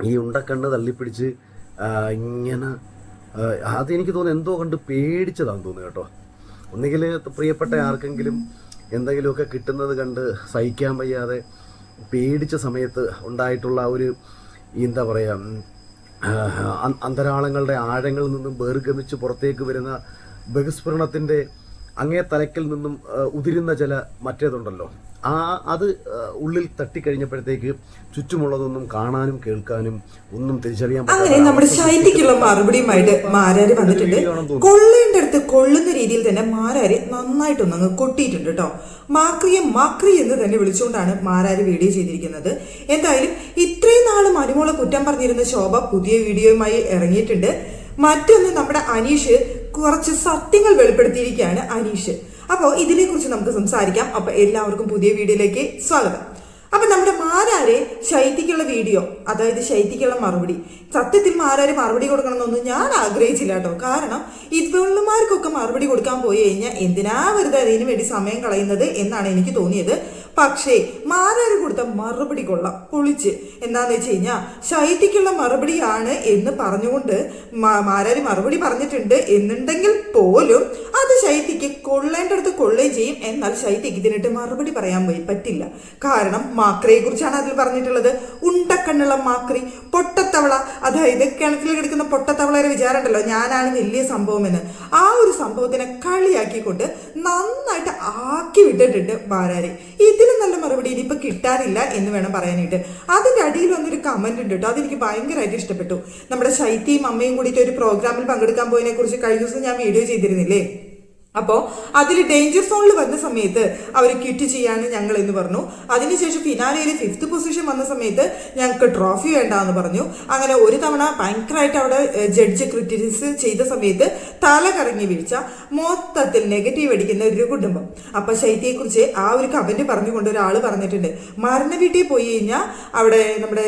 ഈ ഉണ്ടക്കണ്ണ് തള്ളിപ്പിടിച്ച് ഇങ്ങനെ അത് എനിക്ക് തോന്നുന്നു എന്തോ കണ്ട് പേടിച്ചതാണെന്ന് തോന്നുന്നു കേട്ടോ. ഒന്നുകിൽ പ്രിയപ്പെട്ട ആർക്കെങ്കിലും എന്തെങ്കിലുമൊക്കെ കിട്ടുന്നത് കണ്ട് സഹിക്കാൻ വയ്യാതെ പേടിച്ച സമയത്ത് ഉണ്ടായിട്ടുള്ള ഒരു എന്താ പറയുക അന്തരാളങ്ങളുടെ ആഴങ്ങളിൽ നിന്നും ബഹിർഗമിച്ച് പുറത്തേക്ക് വരുന്ന ബഹിസ്ഫുരണത്തിന്റെ അങ്ങേ തലക്കിൽ നിന്നും ഉതിരുന്ന ചില മറ്റേതുണ്ടല്ലോ. ആ അത് ഉള്ളിൽ തട്ടിക്കഴിഞ്ഞപ്പോഴത്തേക്ക് ചുറ്റുമുള്ളതൊന്നും കാണാനും കേൾക്കാനും ഒന്നും തിരിച്ചറിയാൻ അങ്ങനെ നമ്മുടെ ശൈത്യക്കുള്ള മറുപടിയുമായിട്ട് മാരാര് വന്നിട്ടുണ്ട്. കൊള്ളേണ്ട അടുത്ത് കൊള്ളുന്ന രീതിയിൽ തന്നെ മാരാര് നന്നായിട്ടൊന്ന് അങ്ങ് കൊട്ടിയിട്ടുണ്ട് കേട്ടോ. മാക്രിയെ മാക്രി എന്ന് തന്നെ വിളിച്ചുകൊണ്ടാണ് മാരാര് വീഡിയോ ചെയ്തിരിക്കുന്നത്. എന്തായാലും ഇത്രയും നാൾ മരുമോളെ കുറ്റം പറഞ്ഞിരുന്ന ശോഭ പുതിയ വീഡിയോയുമായി ഇറങ്ങിയിട്ടുണ്ട്. മറ്റൊന്ന് നമ്മുടെ അനീഷ് കുറച്ച് സത്യങ്ങൾ വെളിപ്പെടുത്തിയിരിക്കുകയാണ് അനീഷ്. അപ്പോൾ ഇതിനെക്കുറിച്ച് നമുക്ക് സംസാരിക്കാം. അപ്പൊ എല്ലാവർക്കും പുതിയ വീഡിയോയിലേക്ക് സ്വാഗതം. അപ്പൊ നമ്മുടെ മാരാരെ ശൈത്യക്കുള്ള വീഡിയോ അതായത് ശൈത്യക്കുള്ള മറുപടി. സത്യത്തിൽ മാരാര് മറുപടി കൊടുക്കണമെന്നൊന്നും ഞാൻ ആഗ്രഹിച്ചില്ല കേട്ടോ. കാരണം ഇതുള്ളമാർക്കൊക്കെ മറുപടി കൊടുക്കാൻ പോയി കഴിഞ്ഞാൽ എന്തിനാ വെറുതെ അതിനു വേണ്ടി സമയം കളയുന്നത് എന്നാണ് എനിക്ക് തോന്നിയത്. പക്ഷേ മാരാര് കൊടുത്ത മറുപടി കൊള്ളാം. പൊളിച്ച്. എന്താന്ന് വെച്ച് കഴിഞ്ഞാൽ ശൈത്യക്കുള്ള മറുപടിയാണ് എന്ന് പറഞ്ഞുകൊണ്ട് മാരാര് മറുപടി പറഞ്ഞിട്ടുണ്ട് എന്നുണ്ടെങ്കിൽ പോലും അത് ശൈത്യക്ക് കൊള്ളേണ്ടടുത്ത് കൊള്ളുകയും ചെയ്യും. എന്നാൽ ശൈത്യക്ക് ഇതിനിട്ട് മറുപടി പറയാൻ പറ്റില്ല. കാരണം മാക്രയെ കുറിച്ചാണ് അതിൽ പറഞ്ഞിട്ടുള്ളത്. ഉണ്ടക്കണ്ണുള്ള മാക്രി പൊട്ടത്തവള. അതായത് കിണറ്റിൽ കിടക്കുന്ന പൊട്ടത്തവളയുടെ വിചാരമുണ്ടല്ലോ. ഞാനാണ് വലിയ സംഭവം എന്ന് ആ ഒരു സംഭവത്തിനെ കളിയാക്കിക്കൊണ്ട് നന്നായിട്ട് ആക്കി വിട്ടിട്ടുണ്ട് മാരാരെ. ഇതിലും നല്ല മറുപടി ഇനിയിപ്പോൾ കിട്ടാനില്ല എന്ന് വേണം പറയാനായിട്ട്. അതിന്റെ അടിയിൽ വന്നൊരു കമന്റ് ഉണ്ട് കേട്ടോ. അതെനിക്ക് ഭയങ്കരമായിട്ട് ഇഷ്ടപ്പെട്ടു. നമ്മുടെ ശൈത്യയും അമ്മയും കൂടിയിട്ട് ഒരു പ്രോഗ്രാമിൽ പങ്കെടുക്കാൻ പോയതിനെക്കുറിച്ച് കഴിഞ്ഞ ദിവസം ഞാൻ വീഡിയോ ചെയ്തിരുന്നില്ലേ? അപ്പോൾ അതിൽ ഡേഞ്ചർ സോണിൽ വന്ന സമയത്ത് അവർ കിറ്റ് ചെയ്യാണ് ഞങ്ങൾ എന്ന് പറഞ്ഞു. അതിനുശേഷം ഫിനാലയിൽ ഫിഫ്ത്ത് പൊസിഷൻ വന്ന സമയത്ത് ഞങ്ങൾക്ക് ട്രോഫി വേണ്ട എന്ന് പറഞ്ഞു. അങ്ങനെ ഒരു തവണ ഭയങ്കരമായിട്ട് അവിടെ ജഡ്ജ് ക്രിറ്റിസ് ചെയ്ത സമയത്ത് തല കറങ്ങി വീഴ്ച മൊത്തത്തിൽ നെഗറ്റീവ് അടിക്കുന്ന ഒരു കുടുംബം. അപ്പൊ ശൈത്യയെക്കുറിച്ച് ആ ഒരു കമന്റ് പറഞ്ഞുകൊണ്ട് ഒരാൾ പറഞ്ഞിട്ടുണ്ട്. മരണ വീട്ടിൽ പോയി കഴിഞ്ഞാൽ അവിടെ നമ്മുടെ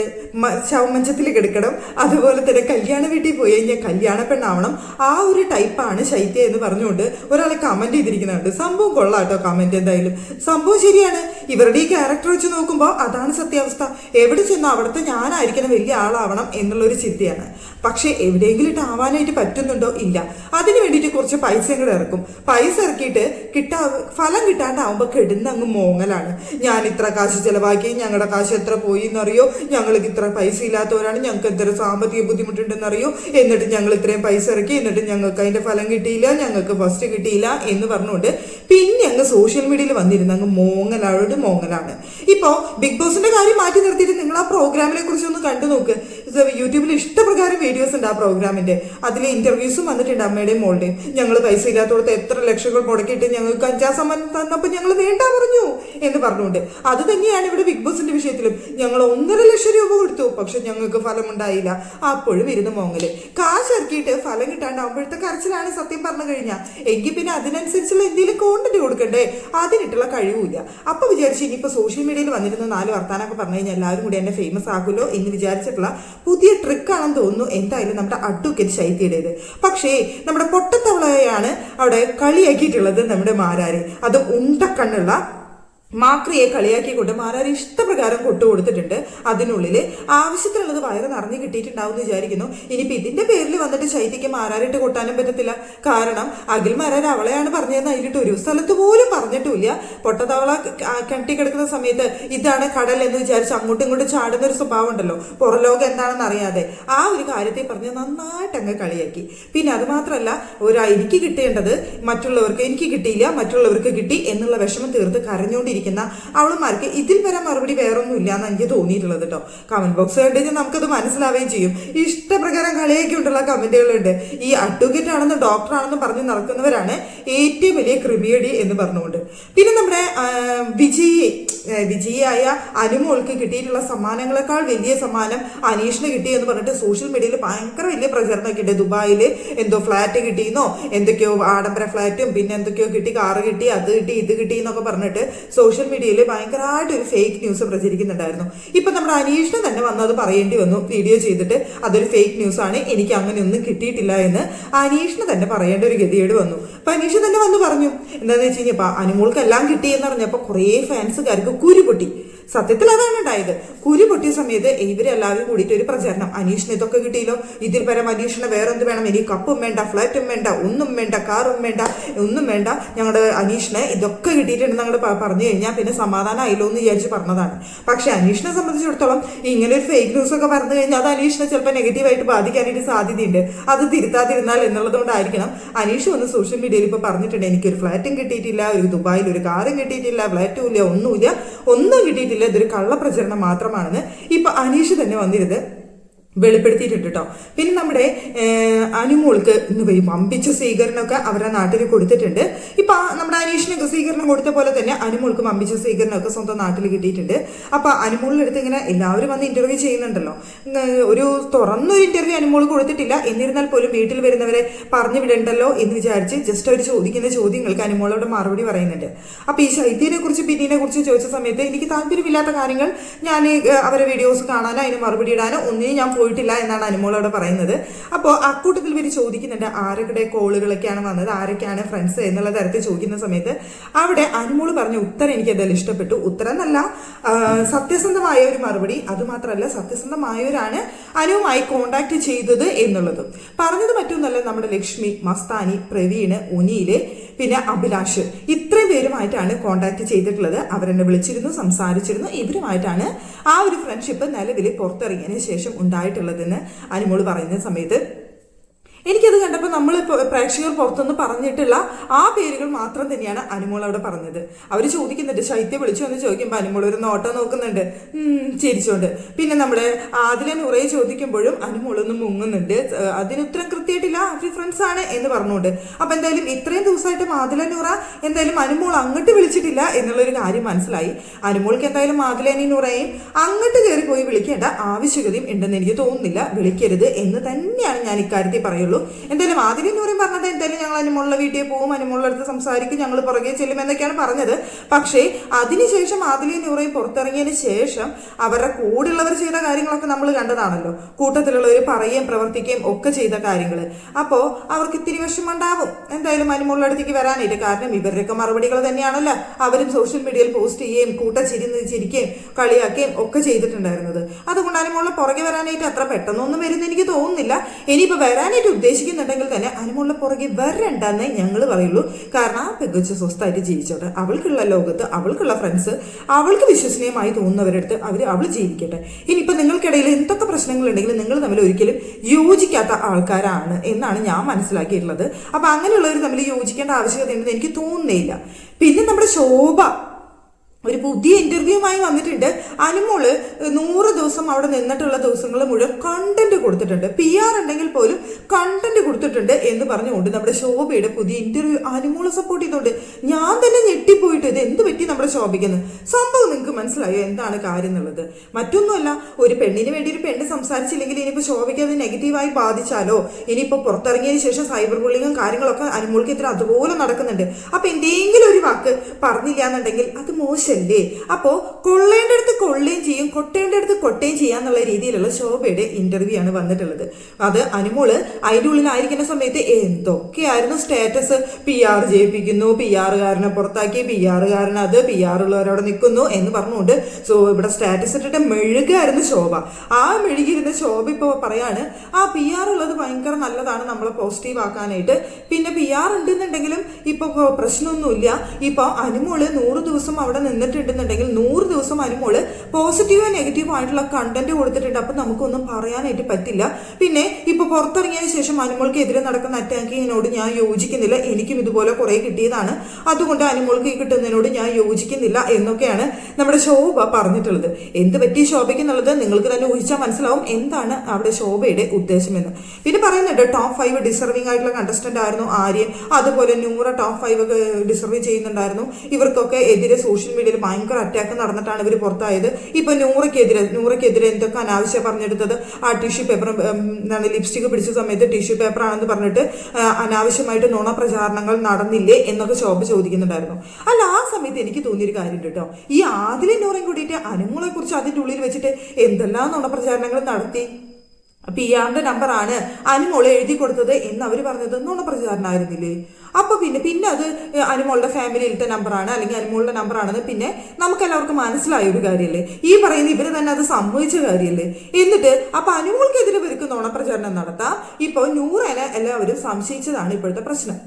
ശവമഞ്ചത്തിൽ കിടക്കണം അതുപോലെ തന്നെ കല്യാണ വീട്ടിൽ പോയി കഴിഞ്ഞാൽ കല്യാണ പെണ്ണാവണം. ആ ഒരു ടൈപ്പാണ് ശൈത്യ എന്ന് പറഞ്ഞുകൊണ്ട് ഒരാൾ കമന്റ് ചെയ്തിരിക്കുന്നുണ്ട്. സംഭവം കൊള്ളാട്ടോ കമന്റ് എന്തായാലും. സംഭവം ശരിയാണ്. ഇവരുടെ ഈ ക്യാരക്ടർ വെച്ച് നോക്കുമ്പോൾ അതാണ് സത്യാവസ്ഥ. എവിടെ ചെന്നോ അവിടുത്തെ ഞാനായിരിക്കണം വലിയ ആളാവണം എന്നുള്ളൊരു ചിന്തയാണ്. പക്ഷെ എവിടെയെങ്കിലും ആവാനായിട്ട് പറ്റുന്നുണ്ടോ? ഇല്ല. അതിന് വേണ്ടിയിട്ട് കുറച്ച് പൈസ കൂടെ ഇറക്കും. പൈസ ഇറക്കിയിട്ട് കിട്ടാ ഫലം കിട്ടാണ്ടാവുമ്പോൾ കെടുന്ന അങ്ങ് മോങ്ങലാണ്. ഞാൻ ഇത്ര കാശ് ചെലവാക്കി ഞങ്ങളുടെ കാശ് എത്ര പോയി എന്നറിയോ ഞങ്ങൾക്ക് ഇത്ര പൈസ ഇല്ലാത്തവരാണ്. ഞങ്ങൾക്ക് എത്ര സാമ്പത്തിക ബുദ്ധിമുട്ടുണ്ടെന്നറിയോ? എന്നിട്ട് ഞങ്ങൾ ഇത്രയും പൈസ ഇറക്കി എന്നിട്ട് ഞങ്ങൾക്ക് അതിന്റെ ഫലം കിട്ടിയില്ല ഞങ്ങൾക്ക് ഫസ്റ്റ് കിട്ടിയില്ല എന്ന് പറഞ്ഞുകൊണ്ട് പിന്നെ അങ്ങ് സോഷ്യൽ മീഡിയയിൽ വന്നിരുന്ന അങ്ങ് മോങ്ങലോട് മോങ്ങലാണ്. ഇപ്പോൾ ബിഗ് ബോസിന്റെ കാര്യം മാറ്റി നിർത്തിയിട്ട് നിങ്ങൾ ആ പ്രോഗ്രാമിനെ കുറിച്ച് ഒന്ന് കണ്ടു നോക്ക് യൂട്യൂബിൽ ഇഷ്ടപ്രകാരം വീഡിയോസ് ഉണ്ട് ആ പ്രോഗ്രാമിന്റെ അതിലെ ഇന്റർവ്യൂസും വന്നിട്ടുണ്ട് അമ്മയുടെയും മോളുടെയും. ഞങ്ങൾ പൈസ ഇല്ലാത്തോടത്ത് എത്ര ലക്ഷങ്ങൾ മുടക്കിയിട്ട് ഞങ്ങൾക്ക് അഞ്ചാം സമ്മാനം തന്നപ്പോൾ ഞങ്ങൾ വേണ്ട പറഞ്ഞു എന്ന് പറഞ്ഞുകൊണ്ട്. അത് തന്നെയാണ് ഇവിടെ ബിഗ് ബോസിന്റെ വിഷയത്തിലും. ഞങ്ങൾ ഒന്നര ലക്ഷം രൂപ കൊടുത്തു. പക്ഷെ ഞങ്ങൾക്ക് ഫലമുണ്ടായില്ല. അപ്പോഴും ഇരുന്ന് മോങ്ങൽ. കാശ് ഇറക്കിയിട്ട് ഫലം കിട്ടാണ്ടാവുമ്പോഴത്തെ കരച്ചിലാണ് സത്യം പറഞ്ഞു കഴിഞ്ഞാൽ എങ്കിൽ പിന്നെ അതിനനുസരിച്ചുള്ള എന്തെങ്കിലും കോണ്ടന്റ് കൊടുക്കണ്ടേ? അതിനിട്ടുള്ള കഴിവില്ല. അപ്പൊ വിചാരിച്ചു ഇനിയിപ്പോ സോഷ്യൽ മീഡിയയിൽ വന്നിരുന്ന നാല് വർത്താനൊക്കെ പറഞ്ഞു കഴിഞ്ഞാൽ എല്ലാവരും കൂടി എന്നെ ഫേമസ് ആകുമല്ലോ എന്ന് വിചാരിച്ചിട്ടുള്ള പുതിയ ട്രിക്കാണെന്ന് തോന്നുന്നു. എന്തായാലും നമ്മുടെ അഡ്വക്കേറ്റ് ശൈത്യയുടേത്. പക്ഷേ നമ്മുടെ പൊട്ടത്തവളയാണ് അവിടെ കളിയാക്കിയിട്ടുള്ളത് നമ്മുടെ മാരാര്. അത് ഉണ്ടക്കണ്ണുള്ള മാക്രിയെ കളിയാക്കിക്കൊണ്ട് മാരാരി ഇഷ്ടപ്രകാരം കൊട്ടു കൊടുത്തിട്ടുണ്ട് അതിനുള്ളിൽ ആവശ്യത്തിനുള്ളത് വയറ് നിറഞ്ഞു കിട്ടിയിട്ടുണ്ടാവും എന്ന് വിചാരിക്കുന്നു. ഇനിയിപ്പോൾ ഇതിന്റെ പേരിൽ വന്നിട്ട് ശൈത്യക്ക് മാരാരിട്ട് കൊട്ടാനും പറ്റത്തില്ല. കാരണം അഖിൽ മാരാർ അവളെയാണ് പറഞ്ഞതെന്ന് അതിലിട്ട് ഒരു സ്ഥലത്ത് പോലും പറഞ്ഞിട്ടുമില്ല. പൊട്ടത്തവള കണ്ടി കിടക്കുന്ന സമയത്ത് ഇതാണ് കടൽ എന്ന് വിചാരിച്ച് അങ്ങോട്ടും ഇങ്ങോട്ടും ചാടുന്ന ഒരു സ്വഭാവം ഉണ്ടല്ലോ. പുറലോകം എന്താണെന്ന് അറിയാതെ ആ ഒരു കാര്യത്തെ പറഞ്ഞ് നന്നായിട്ട് അങ്ങ് കളിയാക്കി. പിന്നെ അത് മാത്രമല്ല എനിക്ക് കിട്ടേണ്ടത് മറ്റുള്ളവർക്ക് എനിക്ക് കിട്ടിയില്ല മറ്റുള്ളവർക്ക് കിട്ടി എന്നുള്ള വിഷമം തീർത്ത് കരഞ്ഞുകൊണ്ടിരിക്കുന്ന അവളുമാർക്ക് ഇതിൽ വരെ മറുപടി വേറൊന്നും ഇല്ല എന്ന് എനിക്ക് തോന്നിയിട്ടുള്ളത് കേട്ടോ കമന്റ് ബോക്സ് കണ്ടു നമുക്കത് മനസ്സിലാവുകയും ചെയ്യും. ഇഷ്ടപ്രകാരം കളിയൊക്കെ ഉണ്ടുള്ള കമന്റുകളുണ്ട്. ഈ അഡ്വക്കേറ്റ് ആണെന്നും ഡോക്ടർ ആണെന്നും പറഞ്ഞ് നടക്കുന്നവരാണ് ഏറ്റവും വലിയ ക്രിമിയടി എന്ന് പറഞ്ഞുകൊണ്ട്. പിന്നെ നമ്മുടെ വിജയ് വിജയി വിജയിയായ അനുമോൾക്ക് കിട്ടിയിട്ടുള്ള സമ്മാനങ്ങളെക്കാൾ വലിയ സമ്മാനം അനീഷിന് കിട്ടി എന്ന് പറഞ്ഞിട്ട് സോഷ്യൽ മീഡിയയിൽ ഭയങ്കര വലിയ പ്രചരണമൊക്കെ ഉണ്ട്. ദുബായിൽ എന്തോ ഫ്ലാറ്റ് കിട്ടിയെന്നോ എന്തൊക്കെയോ ആഡംബര ഫ്ലാറ്റും പിന്നെ എന്തൊക്കെയോ കിട്ടി കാറ് കിട്ടി അത് കിട്ടി ഇത് കിട്ടി എന്നൊക്കെ പറഞ്ഞിട്ട് സോഷ്യൽ മീഡിയയിൽ ഭയങ്കരമായിട്ട് ഒരു ഫേക്ക് ന്യൂസ് പ്രചരിക്കുന്നുണ്ടായിരുന്നു. ഇപ്പം നമ്മുടെ അനീഷിന് തന്നെ വന്ന് അത് പറയേണ്ടി വന്നു വീഡിയോ ചെയ്തിട്ട് അതൊരു ഫേക്ക് ന്യൂസ് ആണ് എനിക്ക് അങ്ങനെ ഒന്നും കിട്ടിയിട്ടില്ല എന്ന് അനീഷിന് തന്നെ പറയേണ്ട ഒരു ഗതികേട് വന്നു. അപ്പം അനീഷ് തന്നെ വന്ന് പറഞ്ഞു എന്താണെന്ന് വെച്ച് കഴിഞ്ഞാൽ അനുമോൾക്ക് എല്ലാം കിട്ടി എന്ന് പറഞ്ഞപ്പോൾ കുറേ ഫാൻസുകാർക്ക് കുരു പൊട്ടി. സത്യത്തിൽ അതാണ് ഉണ്ടായത്. കുരു പൊട്ടിയ സമയത്ത് ഇവരെല്ലാവരും കൂടിയിട്ട് ഒരു പ്രചരണം. അനീഷിന് ഇതൊക്കെ കിട്ടിയില്ലോ. ഇതിൽ പരം അനീഷിന് വേറെ എന്ത് വേണം? ഇനി കപ്പും വേണ്ട ഫ്ലാറ്റും വേണ്ട ഒന്നും വേണ്ട കാറും വേണ്ട ഒന്നും വേണ്ട. ഞങ്ങളുടെ അനീഷിന് ഇതൊക്കെ കിട്ടിയിട്ടുണ്ട് ഞങ്ങൾ പറഞ്ഞു കഴിഞ്ഞാൽ പിന്നെ സമാധാനമായില്ലോ എന്ന് വിചാരിച്ച് പറഞ്ഞതാണ്. പക്ഷെ അനീഷിനെ സംബന്ധിച്ചിടത്തോളം ഇങ്ങനെ ഒരു ഫേക്ക് ന്യൂസ് ഒക്കെ പറഞ്ഞു കഴിഞ്ഞാൽ അത് അനീഷിനെ ചിലപ്പോൾ നെഗറ്റീവായിട്ട് ബാധിക്കാനായിട്ട് സാധ്യതയുണ്ട്. അത് തിരുത്താതിരുന്നാൽ എന്നുള്ളതുകൊണ്ടായിരിക്കണം അനീഷ് ഒന്ന് സോഷ്യൽ മീഡിയയിൽ ഇപ്പോൾ പറഞ്ഞിട്ടുണ്ട് എനിക്കൊരു ഫ്ലാറ്റും കിട്ടിയിട്ടില്ല ഒരു ദുബായിൽ ഒരു കാറും കിട്ടിയിട്ടില്ല ഫ്ലാറ്റും ഇല്ല ഒന്നുമില്ല ഒന്നും കിട്ടിയിട്ടില്ല. ഇതൊരു കള്ളപ്രചരണം മാത്രമാണെന്ന് ഇപ്പൊ അനീഷ് തന്നെ വന്നിരുന്നത്. വെളിപ്പെടുത്തിയിട്ടുണ്ട് കേട്ടോ പിന്നെ നമ്മുടെ അനുമോൾക്ക് വമ്പിച്ച സ്വീകരണമൊക്കെ അവരുടെ നാട്ടിൽ കൊടുത്തിട്ടുണ്ട്. ഇപ്പൊ നമ്മുടെ അനീഷിനൊക്കെ സ്വീകരണം കൊടുത്ത പോലെ തന്നെ അനുമോൾക്ക് വമ്പിച്ച സ്വീകരണമൊക്കെ സ്വന്തം നാട്ടിൽ കിട്ടിയിട്ടുണ്ട്. അപ്പൊ അനുമോളിന്റെ അടുത്ത് ഇങ്ങനെ എല്ലാവരും വന്ന് ഇന്റർവ്യൂ ചെയ്യുന്നുണ്ടല്ലോ. ഒരു തുറന്നൊരു ഇന്റർവ്യൂ അനുമോൾ കൊടുത്തിട്ടില്ല. എന്നിരുന്നാൽ പോലും വീട്ടിൽ വരുന്നവരെ പറഞ്ഞു വിടണ്ടല്ലോ എന്ന് വിചാരിച്ച് ജസ്റ്റ് അവർ ചോദിക്കുന്ന ചോദ്യങ്ങൾക്ക് അനുമോളോട് മറുപടി പറയുന്നുണ്ട്. അപ്പൊ ഈ ശൈത്യനെ കുറിച്ച് പിന്നീനെ കുറിച്ച് ചോദിച്ച സമയത്ത് എനിക്ക് താല്പര്യമില്ലാത്ത കാര്യങ്ങൾ ഞാൻ അവരെ വീഡിയോസ് കാണാനോ അതിന് മറുപടി ഇടാനോ ഒന്നിനും ഞാൻ പോയിട്ടില്ല എന്നാണ് അനുമോളോട് പറയുന്നത്. അപ്പോൾ അക്കൂട്ടത്തിൽ ഇവർ ചോദിക്കുന്നുണ്ട് ആരൊക്കെ കോളുകളൊക്കെയാണ് വന്നത് ആരൊക്കെയാണ് ഫ്രണ്ട്സ് എന്നുള്ള തരത്തിൽ ചോദിക്കുന്ന സമയത്ത് അവിടെ അനുമോൾ പറഞ്ഞ ഉത്തരം എനിക്ക് എന്തായാലും ഇഷ്ടപ്പെട്ടു. ഉത്തരം എന്നല്ല സത്യസന്ധമായ ഒരു മറുപടി അതുമാത്രമല്ല സത്യസന്ധമായവരാണ് അനുവുമായി കോണ്ടാക്ട് ചെയ്തത് എന്നുള്ളതും. പറഞ്ഞത് മറ്റൊന്നല്ല നമ്മുടെ ലക്ഷ്മി മസ്താനി പ്രവീണ് ഉനീൽ പിന്നെ അഭിലാഷ്. ഇത്രയും പേരുമായിട്ടാണ് കോണ്ടാക്ട് ചെയ്തിട്ടുള്ളത്. അവരെന്നെ വിളിച്ചിരുന്നു സംസാരിച്ചിരുന്നു. ഇവരുമായിട്ടാണ് ആ ഒരു ഫ്രണ്ട്ഷിപ്പ് നിലവിൽ പുറത്തിറങ്ങിയതിന് ശേഷം ഉണ്ടായിട്ടുള്ളതെന്ന് അനുമോൾ പറയുന്ന സമയത്ത് എനിക്കത് കണ്ടപ്പോൾ നമ്മൾ പ്രേക്ഷകർ പുറത്തുനിന്ന് പറഞ്ഞിട്ടുള്ള ആ പേരുകൾ മാത്രം തന്നെയാണ് അനുമോൾ അവിടെ പറഞ്ഞത്. അവർ ചോദിക്കുന്നുണ്ട് ശൈത്യ വിളിച്ചു എന്ന് ചോദിക്കുമ്പോൾ അനുമോൾ ഒരു നോട്ടം നോക്കുന്നുണ്ട്. ചിരിച്ചോണ്ട്. പിന്നെ നമ്മുടെ ആദിലൻ നൂറയെ ചോദിക്കുമ്പോഴും അനുമോൾ ഒന്ന് മുങ്ങുന്നുണ്ട്. അതിന് ഉത്തരം കൃത്യമായിട്ടില്ല അവർ ഫ്രണ്ട്സ് ആണ് എന്ന് പറഞ്ഞുകൊണ്ട്. അപ്പം എന്തായാലും ഇത്രയും ദിവസമായിട്ട് ആദില നൂറ എന്തായാലും അനുമോൾ അങ്ങോട്ട് വിളിച്ചിട്ടില്ല എന്നുള്ളൊരു കാര്യം മനസ്സിലായി. അനുമോൾക്ക് എന്തായാലും ആദിലേനെയും നൂറയും അങ്ങോട്ട് കയറി പോയി വിളിക്കേണ്ട ആവശ്യകതയും ഉണ്ടെന്ന് എനിക്ക് തോന്നുന്നില്ല. വിളിക്കരുത് എന്ന് തന്നെയാണ് ഞാൻ ഇക്കാര്യത്തിൽ പറയുള്ളൂ. എന്തായാലും ആദ്യം നൂറയും പറഞ്ഞത് എന്തായാലും ഞങ്ങൾ അനുമോളുടെ വീട്ടിൽ പോകും അനുമോളുടെ അടുത്ത് സംസാരിക്കും ഞങ്ങൾ പുറകെ ചെല്ലും എന്നൊക്കെയാണ് പറഞ്ഞത്. പക്ഷേ അതിനുശേഷം ആദിലെ നൂറയും പുറത്തിറങ്ങിയതിന് ശേഷം അവരുടെ കൂടെയുള്ളവർ ചെയ്ത കാര്യങ്ങളൊക്കെ നമ്മൾ കണ്ടതാണല്ലോ. കൂട്ടത്തിലുള്ളവർ പറയുകയും പ്രവർത്തിക്കുകയും ഒക്കെ ചെയ്ത കാര്യങ്ങൾ. അപ്പോൾ അവർക്ക് ഇത്തിരി വിഷമം ഉണ്ടാവും. എന്തായാലും അനുമോളുടെ അടുത്തേക്ക് വരാനായിട്ട് കാരണം ഇവരുടെയൊക്കെ മറുപടികൾ തന്നെയാണല്ലോ. അവരും സോഷ്യൽ മീഡിയയിൽ പോസ്റ്റ് ചെയ്യുകയും കൂട്ട ചിരിന്ന് ചിരിക്കുകയും കളിയാക്കുകയും ഒക്കെ ചെയ്തിട്ടുണ്ടായിരുന്നത്. അതുകൊണ്ട് അനുമുള്ള പുറകെ വരാനായിട്ട് അത്ര പെട്ടെന്നൊന്നും വരുന്ന എനിക്ക് തോന്നുന്നില്ല. ഇനിയിപ്പോൾ വരാനായിട്ട് ഉദ്ദേശിക്കുന്നുണ്ടെങ്കിൽ തന്നെ അനുമോളുടെ പുറകെ വരണ്ടെന്നേ ഞങ്ങൾ പറയുള്ളൂ. കാരണം ആ പെഗച്ച സ്വസ്ഥമായിട്ട് ജീവിച്ചോട്ടെ അവൾക്കുള്ള ലോകത്ത് അവൾക്കുള്ള ഫ്രണ്ട്സ് അവൾക്ക് വിശ്വസനീയമായി തോന്നുന്നവരെടുത്ത് അവർ അവൾ ജീവിക്കട്ടെ. ഇനിയിപ്പോൾ നിങ്ങൾക്കിടയിൽ എന്തൊക്കെ പ്രശ്നങ്ങളുണ്ടെങ്കിലും നിങ്ങൾ തമ്മിൽ ഒരിക്കലും യോജിക്കാത്ത ആൾക്കാരാണ് എന്നാണ് ഞാൻ മനസ്സിലാക്കിയിട്ടുള്ളത്. അപ്പം അങ്ങനെയുള്ളവർ തമ്മിൽ യോജിക്കേണ്ട ആവശ്യകതയുണ്ടെന്ന് എനിക്ക് തോന്നുന്നില്ല. പിന്നെ നമ്മുടെ ശോഭ. ഒരു പുതിയ ഇന്റർവ്യൂമായി വന്നിട്ടുണ്ട്. അനുമോൾ നൂറ് ദിവസം അവിടെ നിന്നിട്ടുള്ള ദിവസങ്ങൾ മുഴുവൻ കണ്ടന്റ് കൊടുത്തിട്ടുണ്ട്. പി ആർ ഉണ്ടെങ്കിൽ പോലും കണ്ടന്റ് കൊടുത്തിട്ടുണ്ട് എന്ന് പറഞ്ഞുകൊണ്ട് നമ്മുടെ ശോഭയുടെ പുതിയ ഇന്റർവ്യൂ അനുമോളെ സപ്പോർട്ട് ചെയ്തുകൊണ്ട് ഞാൻ തന്നെ ഞെട്ടിപ്പോയിട്ട് ഇത് എന്ത് പറ്റി നമ്മുടെ ശോഭിക്കുന്നത് നിങ്ങൾക്ക് മനസ്സിലായോ? എന്താണ് കാര്യം എന്നുള്ളത്? മറ്റൊന്നുമല്ല ഒരു പെണ്ണിന് വേണ്ടി ഒരു പെണ്ണ് സംസാരിച്ചില്ലെങ്കിൽ ഇനിയിപ്പോൾ ശോഭയ്ക്ക് അത് നെഗറ്റീവായി ബാധിച്ചാലോ? ഇനിയിപ്പോൾ പുറത്തിറങ്ങിയതിന് ശേഷം സൈബർ ബുള്ളിങ്ങും കാര്യങ്ങളൊക്കെ അനുമോൾക്ക് ഇത്ര അതുപോലെ നടക്കുന്നുണ്ട്. അപ്പോൾ എന്തെങ്കിലും ഒരു വാക്ക് പറഞ്ഞില്ല എന്നുണ്ടെങ്കിൽ അത് മോശമല്ലേ അപ്പോൾ കൊള്ളേണ്ട അടുത്ത് കൊള്ളുകയും ചെയ്യും കൊട്ടേണ്ട അടുത്ത് കൊട്ടുകയും ചെയ്യാന്നുള്ള രീതിയിലുള്ള ശോഭയുടെ ഇന്റർവ്യൂ ആണ് വന്നിട്ടുള്ളത്. അത് അനുമോൾ അതിന്റെ ഉള്ളിലായിരിക്കുന്ന സമയത്ത് എന്തൊക്കെയായിരുന്നു സ്റ്റാറ്റസ് പി ആർ ജയിപ്പിക്കുന്നു പി ആറുകാരനെ പുറത്താക്കി പി ആറുകാരൻ അത് പി ആർ ഉള്ളവരവിടെ നിൽക്കുന്നു എന്ന് പറഞ്ഞുകൊണ്ട് സോ ഇവിടെ സ്റ്റാറ്റസ് ഇട്ടിട്ട് മെഴുകായിരുന്നു ശോഭ. ആ മെഴുകിയിരുന്ന ശോഭ ഇപ്പോൾ പറയാണ് ആ പി ആർ ഉള്ളത് ഭയങ്കര നല്ലതാണ് നമ്മളെ പോസിറ്റീവ് ആക്കാനായിട്ട്. പിന്നെ പി ആർ ഉണ്ടെന്നുണ്ടെങ്കിലും ഇപ്പോൾ പ്രശ്നമൊന്നുമില്ല. ഇപ്പോൾ അനുമോൾ നൂറ് ദിവസം അവിടെ നിന്നിട്ടുണ്ടെന്നുണ്ടെങ്കിൽ നൂറ് ദിവസം അനുമോൾ പോസിറ്റീവോ നെഗറ്റീവോ ആയിട്ടുള്ള കണ്ടന്റ് കൊടുത്തിട്ടുണ്ട്. അപ്പം നമുക്കൊന്നും പറയാനായിട്ട് പറ്റില്ല. പിന്നെ ഇപ്പോൾ പുറത്തിറങ്ങിയതിന് ശേഷം അനുമോൾക്ക് എതിരെ നടക്കുന്ന അറ്റാക്കിങ്ങിനോട് ഞാൻ യോജിക്കുന്നില്ല. എനിക്കും ഇതുപോലെ കുറെ കിട്ടിയതാണ്. അതുകൊണ്ട് അനുമോൾക്ക് ഈ കിട്ടുന്നതിനോട് ഞാൻ യോജിക്കുന്നില്ല എന്നൊക്കെയാണ് നമ്മുടെ ശോഭ പറഞ്ഞിട്ടുള്ളത്. എന്ത് പറ്റി ശോഭയ്ക്ക് എന്നുള്ളത് നിങ്ങൾക്ക് തന്നെ ഊഹിച്ചാൽ മനസ്സിലാവും എന്താണ് അവിടെ ശോഭയുടെ ഉദ്ദേശമെന്ന്. പിന്നെ പറയുന്നുണ്ട് ടോപ്പ് ഫൈവ് ഡിസർവിംഗ് ആയിട്ടുള്ള കണ്ടസ്റ്റന്റ് ആയിരുന്നു ആര്യൻ. അതുപോലെ നൂറ ടോപ്പ് ഫൈവ് ഒക്കെ ഡിസർവ് ചെയ്യുന്നുണ്ടായിരുന്നു. ഇവർക്കൊക്കെ എതിരെ സോഷ്യൽ മീഡിയയിൽ ഭയങ്കര അറ്റാക്ക് നടന്നിട്ടാണ് ഇവർ പുറത്തായത്. ഇപ്പൊ നൂറയ്ക്കെതിരെ നൂറയ്ക്കെതിരെ എന്തൊക്കെ അനാവശ്യം പറഞ്ഞെടുത്തത്? ആ ടിഷ്യൂ പേപ്പർ എന്താണ് ലിപ്സ്റ്റിക് പിടിച്ച സമയത്ത് ടിഷ്യൂ പേപ്പർ ആണെന്ന് പറഞ്ഞിട്ട് അനാവശ്യമായിട്ട് നുണ പ്രചാരണങ്ങൾ നടന്നില്ലേ എന്നൊക്കെ ശോഭ ചോദിക്കുന്നുണ്ടായിരുന്നു. അല്ല ആ സമയത്ത് എനിക്ക് തോന്നിയൊരു കാര്യം കേട്ടോ. ഈ ആദിലെ നോറയും കൂടിയിട്ട് അനുമോളെ കുറിച്ച് അതിന്റെ ഉള്ളിൽ വെച്ചിട്ട് എന്തെല്ലാം നുണപ്രചാരണങ്ങൾ നടത്തി? പി നമ്പർ നമ്പറാണ് അനുമോളെ എഴുതി കൊടുത്തത് എന്ന് അവർ പറഞ്ഞത് നുണ പ്രചാരണമായിരുന്നില്ലേ അപ്പൊ പിന്നെ പിന്നെ അത് അനുമോളുടെ ഫാമിലിയിലത്തെ നമ്പറാണ് അല്ലെങ്കിൽ അനുമോളുടെ നമ്പറാണെന്ന് പിന്നെ നമുക്ക് എല്ലാവർക്കും മനസ്സിലായ ഒരു കാര്യമല്ലേ ഈ പറയുന്ന ഇവർ തന്നെ അത് സമ്മതിച്ച കാര്യമല്ലേ എന്നിട്ട് അപ്പൊ അനുമോൾക്കെതിരെ ഇവർക്ക് നുണപ്രചാരണം നടത്താം. ഇപ്പൊ നൂറേനെ എല്ലാവരും സംശയിച്ചതാണ് ഇപ്പോഴത്തെ പ്രശ്നം.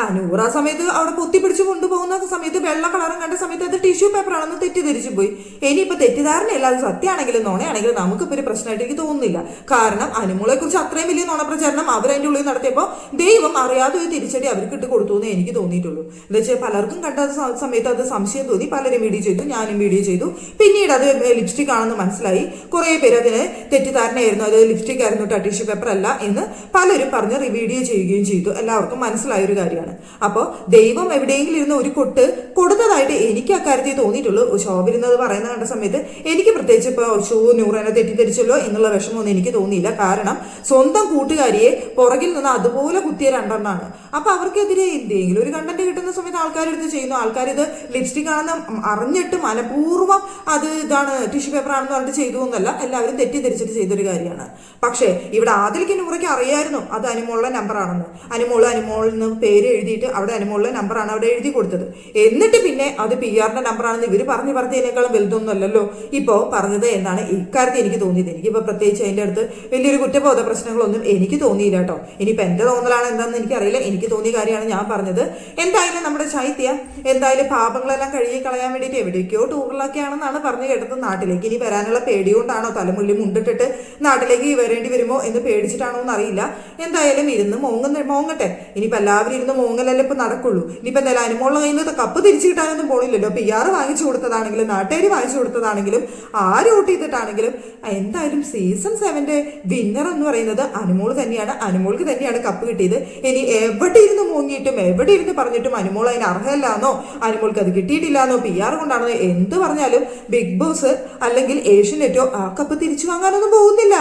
ആ നൂറ് ആ സമയത്ത് അവിടെ പൊത്തിപ്പിടിച്ച് കൊണ്ടുപോകുന്ന സമയത്ത് വെള്ള കളറും കണ്ട സമയത്ത് അത് ടിഷ്യൂ പേപ്പർ ആണെന്ന് തെറ്റിദ്ധരിച്ചു പോയി. ഇനിയിപ്പോൾ തെറ്റിദ്ധാരണയല്ല അത് സത്യമാണെങ്കിലും നോണയാണെങ്കിലും നമുക്കിപ്പോൾ ഒരു പ്രശ്നമായിട്ട് എനിക്ക് തോന്നുന്നില്ല. കാരണം അനുമോളെക്കുറിച്ച് അത്രയും വലിയ നുണപ്രചാരണം അവരതിന്റെ ഉള്ളിൽ നടത്തിയപ്പോൾ ദൈവം അറിയാതെ ഒരു തിരിച്ചടി അവർക്ക് ഇട്ട് കൊടുത്തു എന്ന് എനിക്ക് തോന്നിയിട്ടുള്ളൂ. എന്താ വെച്ചാൽ പലർക്കും കണ്ട സമയത്ത് അത് സംശയം തോന്നി പലരും വീഡിയോ ചെയ്തു ഞാനും വീഡിയോ ചെയ്തു. പിന്നീട് അത് ലിപ്സ്റ്റിക് ആണെന്ന് മനസ്സിലായി. കുറെ പേര് അതിന് തെറ്റിദ്ധാരണയായിരുന്നു. അത് ലിപ്സ്റ്റിക് ആയിരുന്നു ടിഷ്യൂ പേപ്പർ അല്ല എന്ന് പലരും പറഞ്ഞ് വീഡിയോ ചെയ്യുകയും ചെയ്തു. എല്ലാവർക്കും മനസ്സിലായ ഒരു കാര്യമാണ്. അപ്പോൾ ദൈവം എവിടെയെങ്കിലും ഇരുന്ന് ഒരു കൊട്ട് കൊടുത്തതായിട്ട് എനിക്ക് അക്കാര്യത്തിൽ തോന്നിയിട്ടുള്ളൂ. ശോഭിരുന്നത് പറയുന്ന കണ്ട സമയത്ത് എനിക്ക് പ്രത്യേകിച്ച് ഇപ്പോൾ ഷൂ നൂറേനെ തെറ്റിദ്ധരിച്ചല്ലോ എന്നുള്ള വിഷമമൊന്നും എനിക്ക് തോന്നിയില്ല. കാരണം സ്വന്തം കൂട്ടുകാരിയെ പുറകിൽ നിന്ന് അതുപോലെ കുത്തിയ രണ്ടെണ്ണമാണ് അപ്പോൾ അവർക്കെതിരെ എന്തെങ്കിലും ഒരു കണ്ടന്റ് കിട്ടുന്ന സമയത്ത് ആൾക്കാരെടുത്ത് ചെയ്യുന്നു. ആൾക്കാർ ഇത് ലിപ്സ്റ്റിക് ആണെന്ന് അറിഞ്ഞിട്ട് മനപൂർവം അത് ഇതാണ് ടിഷ്യൂ പേപ്പർ ആണെന്ന് പറഞ്ഞിട്ട് ചെയ്തു എന്നല്ല എല്ലാവരും തെറ്റിദ്ധരിച്ചിട്ട് ചെയ്തൊരു കാര്യമാണ്. പക്ഷേ ഇവിടെ ആദിലേക്ക് നൂറയ്ക്ക് അറിയായിരുന്നു അത് അനുമോളുടെ നമ്പറാണെന്ന് അനുമോൾ അനുമോളിൽ നിന്ന് പേര് എഴുതിയിട്ട് അവിടെ അനുമോളുടെ നമ്പറാണ് അവിടെ എഴുതി കൊടുത്തത്. എന്നിട്ട് പിന്നെ അത് പി ആറിന്റെ നമ്പറാണെന്ന് ഇവർ പറഞ്ഞു പറഞ്ഞതിനേക്കാളും വലുതൊന്നും അല്ലല്ലോ ഇപ്പോ പറഞ്ഞത് എന്നാണ് ഇക്കാര്യത്തിൽ എനിക്ക് തോന്നിയത്. എനിക്കിപ്പോൾ പ്രത്യേകിച്ച് അതിന്റെ അടുത്ത് വലിയൊരു കുറ്റബോധ പ്രശ്നങ്ങളൊന്നും എനിക്ക് തോന്നിയില്ല കേട്ടോ. ഇനിയിപ്പോൾ എന്റെ തോന്നലാണ് എന്താണെന്ന് എനിക്കറിയില്ല. എനിക്ക് തോന്നിയ കാര്യമാണ് ഞാൻ പറഞ്ഞത്. എന്തായാലും നമ്മുടെ ശൈത്യ എന്തായാലും പാപങ്ങളെല്ലാം കഴുകി കളയാൻ വേണ്ടിയിട്ട് എവിടേക്കോ ടൂറിലൊക്കെയാണെന്നാണ് പറഞ്ഞു കേട്ടത്. നാട്ടിലേക്ക് ഇനി വരാനുള്ള പേടി കൊണ്ടാണോ തലമുള്ളി മുണ്ടിട്ടിട്ട് നാട്ടിലേക്ക് വരേണ്ടി വരുമോ എന്ന് പേടിച്ചിട്ടാണോ എന്ന് അറിയില്ല എന്തായാലും ഇരുന്ന് മോങ്ങുന്ന മോങ്ങട്ടെ. ഇനിയിപ്പോ എല്ലാവരും ഇരുന്ന് മോങ്ങലല്ലേ ഇപ്പൊ നടക്കുള്ളൂ. ഇനിയിപ്പോ എന്തായാലും അനുമോളുടെ കയ്യിൽ നിന്ന് കപ്പ് തിരിച്ചു കിട്ടാനൊന്നും പോണില്ലല്ലോ. പി ആർ വാങ്ങിച്ചു കൊടുത്തതാണെങ്കിലും നാട്ടുകാർ വാങ്ങിച്ചു കൊടുത്തതാണെങ്കിലും ആര് വോട്ട് ചെയ്തിട്ടാണെങ്കിലും എന്തായാലും സീസൺ സെവന്റെ വിന്നർ എന്ന് പറയുന്നത് അനുമോൾ തന്നെയാണ്. അനുമോൾക്ക് തന്നെയാണ് കപ്പ് കിട്ടിയത്. ഇനി എവിടെ ഇരുന്ന് മൂങ്ങിയിട്ടും എവിടെ ഇരുന്ന് പറഞ്ഞിട്ടും അനുമോൾ അതിന് അർഹമല്ലാന്നോ അനുമോൾക്ക് അത് കിട്ടിയിട്ടില്ലാന്നോ? P R കൊണ്ടാണെന്നോ? എന്ത് പറഞ്ഞാലും ബിഗ് ബോസ് അല്ലെങ്കിൽ ഏഷ്യനെറ്റോ ആ കപ്പ് തിരിച്ചു വാങ്ങാനൊന്നും പോകുന്നില്ല.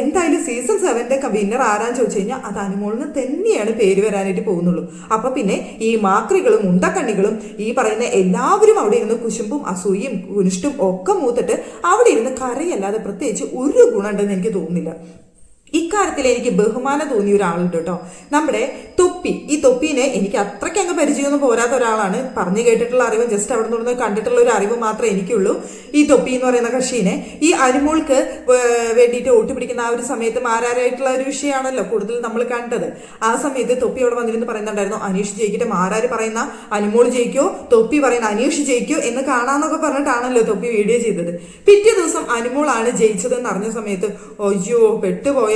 എന്തായാലും സീസൺ സെവന്റെ വിന്നർ ആരാന്ന് ചോദിച്ചു കഴിഞ്ഞാൽ അത് അനുമോളിന് തന്നെയാണ് പേര് വരാനായിട്ട് പോകുന്നുള്ളൂ. അപ്പൊ പിന്നെ ഈ മാക്രികളും ഉണ്ടക്കണ്ണികളും ഈ പറയുന്ന എല്ലാവരും അവിടെ ഇരുന്ന് കുശുമ്പും അസൂയും കുനിഷ്ടും ഒക്കെ മൂത്തിട്ട് അവിടെ ഇരുന്ന് കരയല്ലാതെ പ്രത്യേകിച്ച് ഒരു ഗുണമുണ്ടെന്ന് എനിക്ക് തോന്നുന്നില്ല. ഇക്കാര്യത്തിൽ എനിക്ക് ബഹുമാനം തോന്നിയ ഒരാളുണ്ട് കേട്ടോ. നമ്മുടെ തൊപ്പി. ഈ തൊപ്പീനെ എനിക്ക് അത്രയ്ക്ക് അങ്ങ് പരിചയമൊന്നും പോരാത്ത ഒരാളാണ്. പറഞ്ഞു കേട്ടിട്ടുള്ള അറിവും ജസ്റ്റ് അവിടെ നിന്ന് കണ്ടിട്ടുള്ള ഒരു അറിവ് മാത്രമേ എനിക്കുള്ളൂ. ഈ തൊപ്പി എന്ന് പറയുന്ന കക്ഷീനെ ഈ അരിമോൾക്ക് വേണ്ടിയിട്ട് ഓട്ടി പിടിക്കുന്ന ആ ഒരു സമയത്ത് മാരാരായിട്ടുള്ള ഒരു വിഷയമാണല്ലോ കൂടുതൽ നമ്മൾ കണ്ടത്. ആ സമയത്ത് തൊപ്പി അവിടെ വന്നിരുന്ന് പറയുന്നുണ്ടായിരുന്നു അനീഷ് ജയിക്കട്ടെ. മാരാര് പറയുന്ന അനുമോൾ ജയിക്കോ? തൊപ്പി പറയുന്ന അനീഷ് ജയിക്കോ? എന്ന് കാണാന്നൊക്കെ പറഞ്ഞിട്ടാണല്ലോ തൊപ്പി വീഡിയോ ചെയ്തത്. പിറ്റേ ദിവസം അനുമോളാണ് ജയിച്ചതെന്ന് അറിഞ്ഞ സമയത്ത് അയ്യോ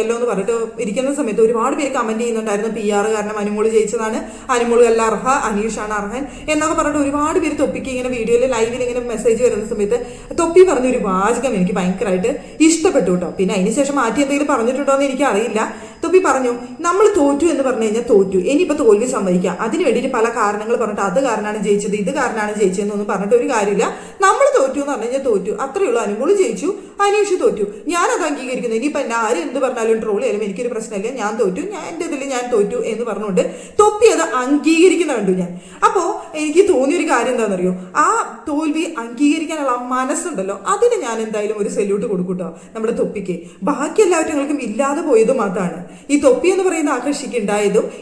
പെട്ടുപോയല്ലോ എന്ന് പറഞ്ഞിട്ട് ഇരിക്കുന്ന സമയത്ത് ഒരുപാട് പേര് കമന്റ് ചെയ്യുന്നുണ്ടായിരുന്നു. പി ആർ കാരണം അനുമോൾ ജയിച്ചതാണ്. അനുമോൾ അല്ല അർഹ അനീഷാണ് അർഹൻ എന്നൊക്കെ പറഞ്ഞിട്ട് ഒരുപാട് പേര് തൊപ്പിക്ക് ഇങ്ങനെ വീഡിയോയിൽ ലൈവിൽ ഇങ്ങനെ മെസ്സേജ് വരുന്ന സമയത്ത് തൊപ്പി പറഞ്ഞ ഒരു വാചകം എനിക്ക് ഭയങ്കരമായിട്ട് ഇഷ്ടപ്പെട്ടു കേട്ടോ പിന്നെ അതിനുശേഷം മാറ്റി എന്തെങ്കിലും പറഞ്ഞിട്ടുണ്ടോ എന്ന് എനിക്ക് അറിയില്ല. തൊപ്പി പറഞ്ഞു നമ്മൾ തോറ്റു എന്ന് പറഞ്ഞു കഴിഞ്ഞാൽ തോറ്റു. ഇനിയിപ്പോൾ തോൽവി സമ്മതിക്കാം. അതിന് വേണ്ടിയിട്ട് പല കാരണങ്ങൾ പറഞ്ഞിട്ട് അത് കാരണമാണ് ജയിച്ചത് ഇത് കാരണമാണ് ജയിച്ചതെന്നൊന്നും പറഞ്ഞിട്ട് ഒരു കാര്യമില്ല. നമ്മൾ തോറ്റു എന്ന് പറഞ്ഞു കഴിഞ്ഞാൽ തോറ്റു. ഉള്ളൂ. അനുമോൾ ജയിച്ചു. അനീഷ് തോറ്റു. ഞാൻ അത് അംഗീകരിക്കുന്നു. ഇനിയിപ്പോൾ എന്നെ ആര് എന്ത് പറഞ്ഞാലും ട്രോൾ ചെയ്യാലും എനിക്കൊരു പ്രശ്നമില്ല. ഞാൻ തോറ്റു. ഞാൻ എന്റെ ഇതിൽ ഞാൻ തോറ്റു എന്ന് പറഞ്ഞുകൊണ്ട് തൊപ്പി അത് അംഗീകരിക്കുന്ന കണ്ടു ഞാൻ. അപ്പോൾ എനിക്ക് തോന്നിയൊരു കാര്യം എന്താണെന്നറിയോ? ആ തോൽവി അംഗീകരിക്കാനുള്ള മനസ്സുണ്ടല്ലോ അതിന് ഞാൻ എന്തായാലും ഒരു സെല്യൂട്ട് കൊടുക്കൂട്ടോ നമ്മുടെ തൊപ്പിക്ക്. ബാക്കി എല്ലാവരും ഇല്ലാതെ പോയതും അതാണ് ഈ തൊപ്പി എന്ന് പറയുന്ന ആ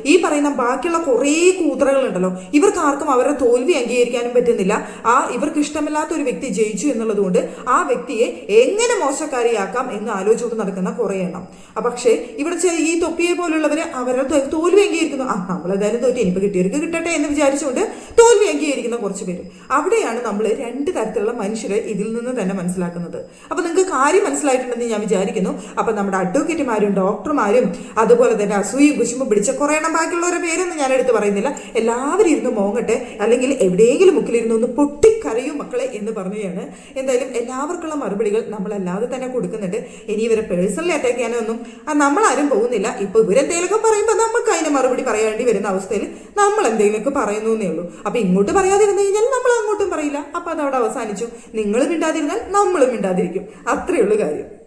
ഈ പറയുന്ന ബാക്കിയുള്ള കുറേ കൂതറകളുണ്ടല്ലോ. ഇവർക്ക് ആർക്കും അവരുടെ തോൽവി അംഗീകരിക്കാനും പറ്റുന്നില്ല. ആ ഇവർക്ക് ഇഷ്ടമില്ലാത്ത ഒരു വ്യക്തി ജയിച്ചു എന്നുള്ളതുകൊണ്ട് ആ വ്യക്തിയെ എങ്ങനെ മോശക്കാരിയാക്കാം എന്ന് ആലോചിച്ചുകൊണ്ട് നടക്കുന്ന കുറേ എണ്ണം. പക്ഷേ ഇവിടെ ഈ തൊപ്പിയെ പോലുള്ളവർ അവരുടെ തോൽവി അംഗീകരിക്കുന്നു. ആ നമ്മൾ എന്തായാലും തോറ്റി. ഇനിയിപ്പോൾ കിട്ടിയവർക്ക് കിട്ടട്ടെ എന്ന് വിചാരിച്ചുകൊണ്ട് തോൽവി അംഗീകരിക്കുന്ന കുറച്ച് പേര്. അവിടെയാണ് നമ്മൾ രണ്ട് തരത്തിലുള്ള മനുഷ്യരെ ഇതിൽ നിന്ന് തന്നെ മനസ്സിലാക്കുന്നത്. അപ്പോൾ നിങ്ങൾക്ക് കാര്യം മനസ്സിലായിട്ടുണ്ടെന്ന് ഞാൻ വിചാരിക്കുന്നു. അപ്പോൾ നമ്മുടെ അഡ്വക്കേറ്റുമാരും ഡോക്ടർമാരും അതുപോലെ തന്നെ അസൂയും കുശുമ്പും പിടിച്ച കുറേ എണ്ണം ബാക്കിയുള്ളവരുടെ പേരൊന്നും ഞാൻ എടുത്ത് പറയുന്നില്ല. എല്ലാവരും ഇരുന്ന് മോങ്ങട്ടെ അല്ലെങ്കിൽ എവിടെയെങ്കിലും മുക്കിലിരുന്ന് ഒന്ന് പൊട്ടിക്കറിയും മക്കളെ എന്ന് പറഞ്ഞുകയാണ്. എന്തായാലും എല്ലാവർക്കുള്ള മറുപടികൾ നമ്മളല്ലാതെ തന്നെ കൊടുക്കുന്നുണ്ട്. ഇനി ഇവരെ പേഴ്സണലി അറ്റാക്ക് ചെയ്യാനൊന്നും നമ്മളാരും പോകുന്നില്ല. ഇപ്പൊ ഇവരെന്തെങ്കിലുമൊക്കെ പറയുമ്പോൾ നമുക്ക് അതിന് മറുപടി പറയേണ്ടി വരുന്ന അവസ്ഥയിൽ നമ്മൾ എന്തെങ്കിലുമൊക്കെ പറയുന്നു എന്നേ ഉള്ളൂ. അപ്പൊ ഇങ്ങോട്ട് പറയാതിരുന്നു കഴിഞ്ഞാൽ നമ്മൾ അങ്ങോട്ടും പറയില്ല. അപ്പോൾ അതവിടെ അവസാനിച്ചു. നിങ്ങൾ മിണ്ടാതിരുന്നാൽ നമ്മളും മിണ്ടാതിരിക്കും. അത്രയേ കാര്യം.